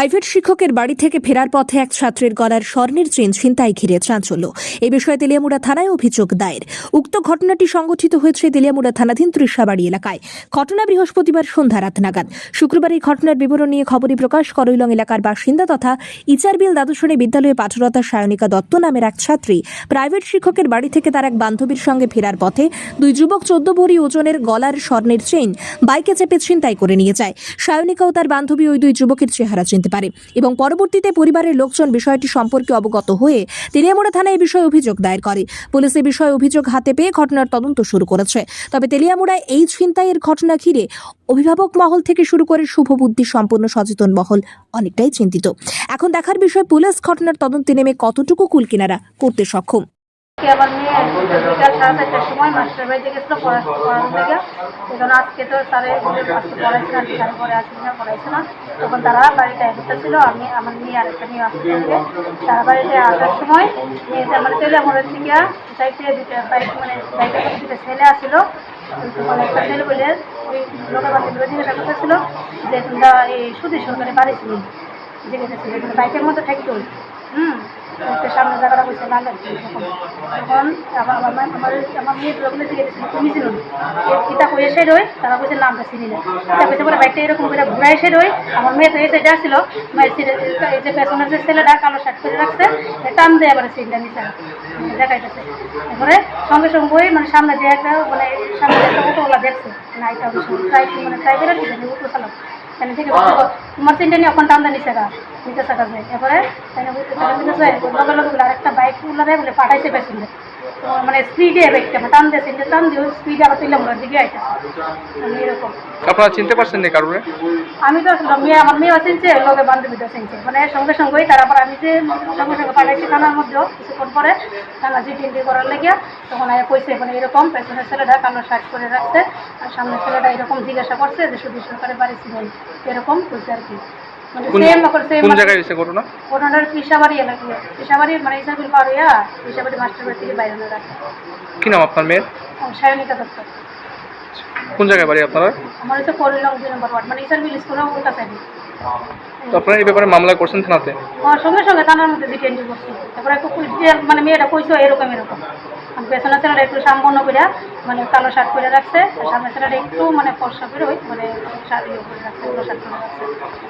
Private শিক্ষকের বাড়ি থেকে ফেরার পথে এক ছাত্রের গলার স্বর্ণের চেন ছিনতাই ঘিরে চাঞ্চল্য। এ বিষয়ে তেলিয়ামুড়া থানায় অভিযোগ দায়ের। উক্ত ঘটনাটি সংঘটিত হয়েছে তেলিয়ামুড়া থানাধীন ত্রিশাবাড়ি এলাকায়। ঘটনা বৃহস্পতিবার সন্ধ্যা রাত নাগাদ। শুক্রবার এই ঘটনার বিবরণ নিয়ে খবরই প্রকাশ করৈলং এলাকার বাসিন্দা তথা ইচারবিল দ্বাদশনী বিদ্যালয়ে পাঠরতা সায়নিকা দত্ত নামের এক ছাত্রী প্রাইভেট শিক্ষকের বাড়ি থেকে তার এক বান্ধবীর সঙ্গে ফেরার পথে দুই যুবক চোদ্দ ভরি ওজনের গলার স্বর্ণের চেইন বাইকে চেপে ছিনতাই করে নিয়ে যায়। সায়নিকা ও তার বান্ধবী ওই দুই যুবকের চেহারা চিনতে পারে। এবং পরবর্তীতে পরিবারের লোকজন বিষয়টি সম্পর্কে অবগত হয়ে তেলিয়ামুড়া থানায় এই বিষয়ে অভিযোগ দায়ের করে। পুলিশ এই বিষয়ে অভিযোগ হাতে পেয়ে ঘটনার তদন্ত শুরু করেছে। তবে তেলিয়ামুড়ায় এই ছিনতাইয়ের ঘটনা ঘিরে অভিভাবক মহল থেকে শুরু করে শুভবুদ্ধি সম্পন্ন সচেতন মহল অনেকটাই চিন্তিত। এখন দেখার বিষয়, পুলিশ ঘটনার তদন্তে নেমে কতটুকু কুলকিনারা করতে সক্ষম? আবার মেয়ে বিকাল সাড়ে চারটার সময় মাস্টার বাড়িতে গেছিল পড়া থেকে। সেজন্য আজকে তো স্যারে পড়াইছে না স্যার পরে আসবে না পড়াইছে না। তখন তারা বাড়িতে ছিল আমি আমার মেয়ে আরেকটা মেয়ে আসতে তারা বাড়িতে আসার সময় মেয়েতে আমার তেলে আমার থেকে সাইডে দুটো বাইক মানে মধ্যে দুটো ছেলে আসছিল। মানে একটা ছেলে বলে ওই লোকের বাড়িতে জিজ্ঞাসা করতেছিল যে তোমরা এই সুদী সরকারে বাড়ি ছিল। জিজ্ঞাসা ছিল বাইকের মধ্যে থাকতো হুম সামনে জায়গাটা তখন আমার আমার আমার আমার তুমি করে এসে রই, তারা বলছে নামটা চিনি না। কিতা কইছে, বলে বাইকটা এরকম করে ঘুরে এসে রই। আমার মেয়ে তো এসে যাচ্ছিল এই যে পেছনের যে ছেলেটা কালো শার্ট করে রাখছে টান দিয়ে আবার সিটটা নিচে দেখাইতেছে। এরপরে সঙ্গে সঙ্গে ওই মানে সামনে দিয়ে একটা মানে সামনে একটা অটোওয়ালা দেখছে না এটা মানে ট্রাই করে চালাক তাহলে ঠিক তোমার চিন্তা নিয়ে ওখান গা নিচে থাকা যায় এরপরে তাহলে লগে লগে আরেকটা বাইক উল্লারে বলে পাঠাইছে পেছনে মানে স্পিডে বাইকটা টান দিয়ে চিন্তা টান দিয়ে স্পিডে আবার তুললাম ওর দিকে আইতেছে। মানে এরকম। আপনারা চিনতে পারছেন না কারণে? আমি তো আসলে মেয়ে আমার মেয়েও চিনছে লগে বান্ধবীটা চিনছে। মানে সঙ্গে সঙ্গেই তারপর আমি যে সঙ্গে সঙ্গে পাঠাইছি থানার মধ্যেও কিছুক্ষণ পরে থানা জিটি এন্ট্রি করার লেগে তখন আয়া কইছে মানে এরকম পেছনের ছেলেটা কালো শার্ট করে রাখছে আর সামনের ছেলেটা এরকম জিজ্ঞাসা করছে যে শুধু সরকারের বাড়ি ছিলেন? এরকম কইছে আর কি। কোন জায়গায় ঘটনা? পিসাবাড়ি পিসাবাড়ি মানে ইসাবিল পার হইয়া পিসাবাড়ি মাস্টার বাড়ি থেকে বাইরে রাখে কি নাম আপনার মেয়ের? সায়নিকা দত্ত। কোন জায়গায় বাড়ি আপনারা? আমার হচ্ছে করিলং দুই নম্বর ওয়ার্ড মানে ইসাবিল স্কুলেও উল্টা সাইডে তো আপনারা এই ব্যাপারে মামলা করছেন থানাতে? সঙ্গে সঙ্গে থানার মধ্যে ডিটেন্ডি করছি তারপরে মানে মেয়েটা কইছো এরকম এরকম। পেছনে ছেলেটা একটু সাম্পন্ন করে মানে কালো শার্ট করে রাখছে। সামনে ছেলেটা একটু মানে ফর্সা করে ওই মানে শার্ট ইয়ে করে রাখছে কালো শার্ট করে রাখছে।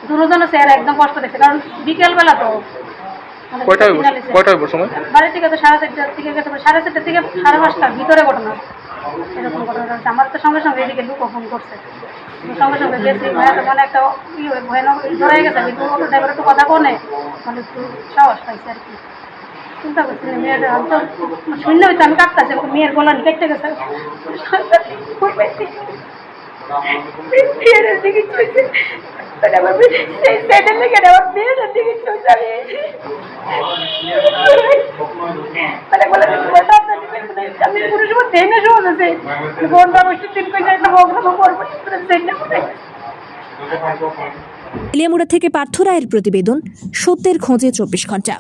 দুজনের চেহারা একদম কষ্ট দেখছে কারণ বিকেলবেলা তো মানে বাড়ি থেকে সাড়ে চারটার থেকে গেছে সাড়ে চারটার থেকে সাড়ে পাঁচটার ভিতরে ঘটনা। এরকম ঘটনা ঘটছে। আমার তো সঙ্গে সঙ্গে এদিকে লুকো ফোন করছে। সঙ্গে সঙ্গে গেছি ভয়া তো মানে একটা ই ভয়ানক ধরে গেছে কিন্তু অটো ড্রাইভার একটু কথা কোনে মানে একটু সাহস পাইছে আর কি। চিন্তা তো শূন্য আমি মেয়ের কেটে গেছে। থেকে পার্থ রায়ের প্রতিবেদন, সত্যের খোঁজে চব্বিশ ঘণ্টা।